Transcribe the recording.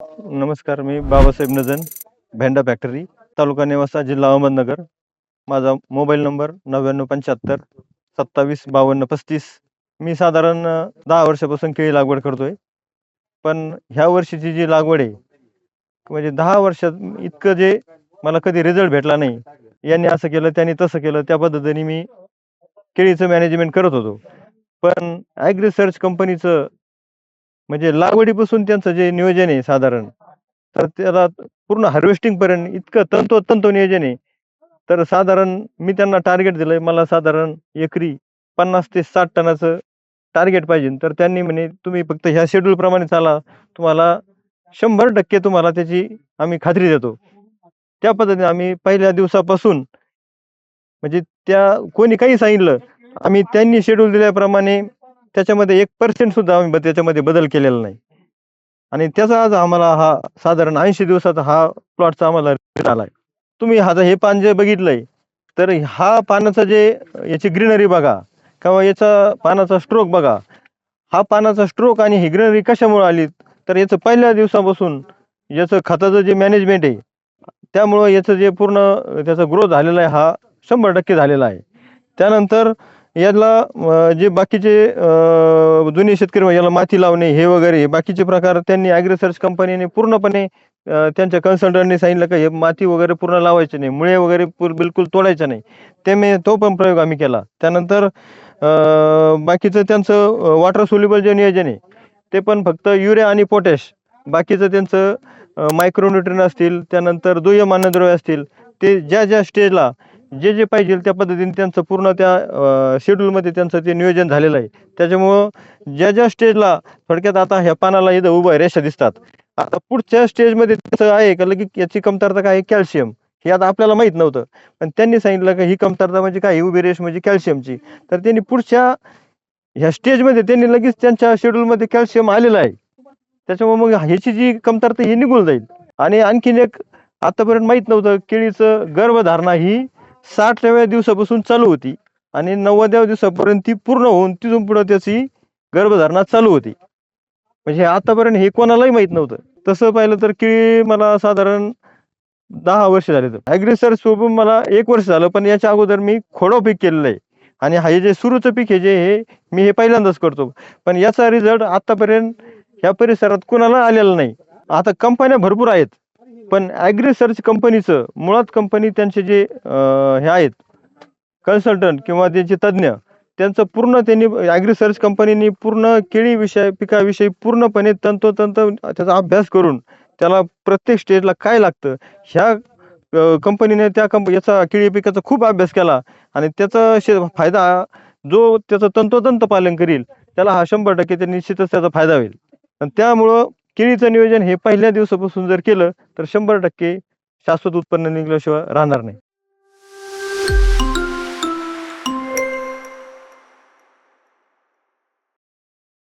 नमस्कार मी बाबासाहेब नजन भेंडा फॅक्टरी तालुका नेवासा जिल्हा अहमदनगर. माझा मोबाईल नंबर नव्याण्णव पंच्याहत्तर सत्तावीस बावन्न पस्तीस. मी साधारण दहा वर्षापासून केळी लागवड करतोय. पण ह्या वर्षीची जी लागवड आहे म्हणजे दहा वर्षात इतकं जे मला कधी रिझल्ट भेटला नाही यांनी असं केलं त्यांनी तसं केलं त्या पद्धतीने मी केळीचं मॅनेजमेंट करत होतो. पण ॲग्री सर्च कंपनीचं म्हणजे लागवडीपासून त्यांचं जे नियोजन आहे साधारण तर त्याला पूर्ण हार्वेस्टिंग पर्यंत इतकं तंतोतंत नियोजन आहे. तर साधारण मी त्यांना टार्गेट दिलंय मला साधारण एकरी पन्नास ते साठ टनाचं टार्गेट पाहिजे. तर त्यांनी म्हणे तुम्ही फक्त ह्या शेड्यूल प्रमाणे चाला तुम्हाला शंभर टक्के तुम्हाला त्याची आम्ही खात्री देतो. त्या पद्धतीने आम्ही पहिल्या दिवसापासून म्हणजे त्या कोणी काही सांगितलं आम्ही त्यांनी शेड्यूल दिल्याप्रमाणे त्याच्यामध्ये एक पर्सेंट सुद्धा आम्ही ब- त्याच्यामध्ये बदल केलेला नाही. आणि त्याचा आज आम्हाला हा साधारण ऐंशी दिवसाचा हा प्लॉटचा आम्हाला रिझल्ट आलाय. तुम्ही हा हे पान जे बघितलंय तर हा पानाचा जे याची ग्रीनरी बघा किंवा याचा पानाचा स्ट्रोक बघा हा पानाचा स्ट्रोक आणि ही ग्रीनरी कशामुळे आली तर याचं पहिल्या दिवसापासून याचं खताचं जे मॅनेजमेंट आहे त्यामुळं याचं जे पूर्ण त्याचा ग्रोथ झालेला आहे हा शंभर टक्के झालेला आहे. त्यानंतर याला जे बाकीचे जुने शेतकरी याला माती लावणे हे वगैरे बाकीचे प्रकार त्यांनी ॲग्रिसर्च कंपनीने पूर्णपणे त्यांच्या कन्सल्टंटने सांगितलं का हे माती वगैरे पूर्ण लावायचे नाही मुळे वगैरे बिलकुल तोडायचे नाही. ते मी तो पण प्रयोग आम्ही केला. त्यानंतर बाकीचं त्यांचं वॉटर सोल्युबल जे नियोजन आहे ते पण फक्त युरिया आणि पोटॅश बाकीचं त्यांचं मायक्रोन्युट्रिन असतील त्यानंतर दुय्यम अन्नद्रव्य असतील ते ज्या ज्या स्टेजला जे जे पाहिजे त्या पद्धतीने त्यांचं पूर्ण त्या शेड्यूलमध्ये त्यांचं ते नियोजन झालेलं आहे. त्याच्यामुळं ज्या ज्या स्टेजला थोडक्यात आता ह्या पानाला इथं उभं रेषा दिसतात. आता पुढच्या स्टेजमध्ये त्याचं आहे का की याची कमतरता काय आहे? कॅल्शियम हे आता आपल्याला माहीत नव्हतं. पण त्यांनी सांगितलं की ही कमतरता म्हणजे काय? उभी रेष म्हणजे कॅल्शियमची तर त्यांनी पुढच्या ह्या स्टेजमध्ये त्यांनी लगेच त्यांच्या शेड्यूलमध्ये कॅल्शियम आलेलं आहे. त्याच्यामुळे मग ह्याची जी कमतरता ही निघून जाईल. आणि आणखीन एक आतापर्यंत माहीत नव्हतं केळीचं गर्भधारणा ही साठव्या दिवसापासून चालू होती आणि नव्वदव्या दिवसापर्यंत ती पूर्ण होऊन तिथून पुढे त्याची गर्भधारणा चालू होती. म्हणजे आतापर्यंत हे कोणालाही माहीत नव्हतं. तसं पाहिलं तर केळी मला साधारण दहा वर्ष झाले तर. ॲग्रेसर सोबत मला एक वर्ष झालं पण याच्या अगोदर मी खोडो पीक केलेलं आहे. आणि हे जे सुरूचं पीक हे जे हे मी हे पहिल्यांदाच करतो. पण याचा रिझल्ट आतापर्यंत ह्या परिसरात कुणाला आलेला नाही. आता कंपन्या भरपूर आहेत. पण ॲग्रिसर्च कंपनीचं मुळात कंपनी त्यांचे जे हे आहेत कन्सल्टंट किंवा त्यांचे तज्ज्ञ त्यांचं पूर्ण त्यांनी ॲग्रिसर्च कंपनीने पूर्ण केळी विषय पिकाविषयी पूर्णपणे तंतोतंत त्याचा अभ्यास करून त्याला प्रत्येक स्टेजला काय लागतं ह्या कंपनीने त्या कंप याचा केळी पिकाचा खूप अभ्यास केला आणि त्याचा शे फायदा जो त्याचं तंतोतंत पालन करील त्याला हा शंभर टक्के त्या निश्चितच त्याचा फायदा होईल. आणि त्यामुळं केळीचं नियोजन हे पहिल्या दिवसापासून जर केलं तर शंभर टक्के शाश्वत उत्पन्न निघल्याशिवाय राहणार नाही.